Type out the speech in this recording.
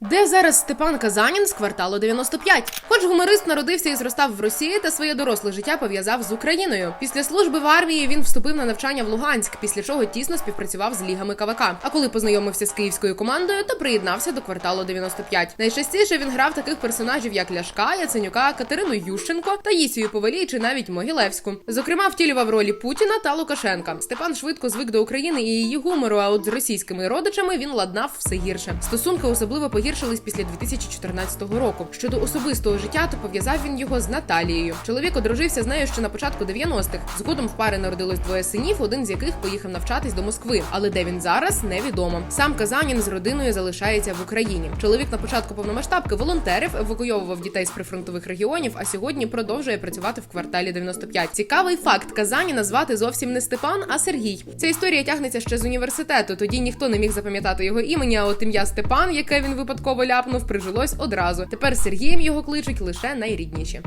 Де зараз Степан Казанін з кварталу 95? Хоч гуморист народився і зростав в Росії, та своє доросле життя пов'язав з Україною. Після служби в армії він вступив на навчання в Луганськ, після чого тісно співпрацював з лігами КВК. А коли познайомився з київською командою, то приєднався до кварталу 95. Найчастіше він грав таких персонажів, як Ляшка, Яценюка, Катерину Ющенко, Таїсію Повелій чи навіть Могилевську. Зокрема, втілював ролі Путіна та Лукашенка. Степан швидко звик до України і її гумору. А от з російськими родичами він ладнав все гірше. Стосунки особливо погіршились після 2014 року. Щодо особистого життя, то пов'язав він його з Наталією. Чоловік одружився з нею ще на початку 90-х. Згодом в пари народилось двоє синів, один з яких поїхав навчатись до Москви. Але де він зараз, невідомо. Сам Казанін з родиною залишається в Україні. Чоловік на початку повномасштабки волонтерів, евакуйовував дітей з прифронтових регіонів, а сьогодні продовжує працювати в кварталі 95. Цікавий факт Казаніна звати зовсім не Степан, а Сергій. Ця історія тягнеться ще з університету. Тоді ніхто не міг запам'ятати його імені. А от ім'я Степан, яке він випадково ляпнув, прижилось одразу. Тепер Сергієм його кличуть лише найрідніші.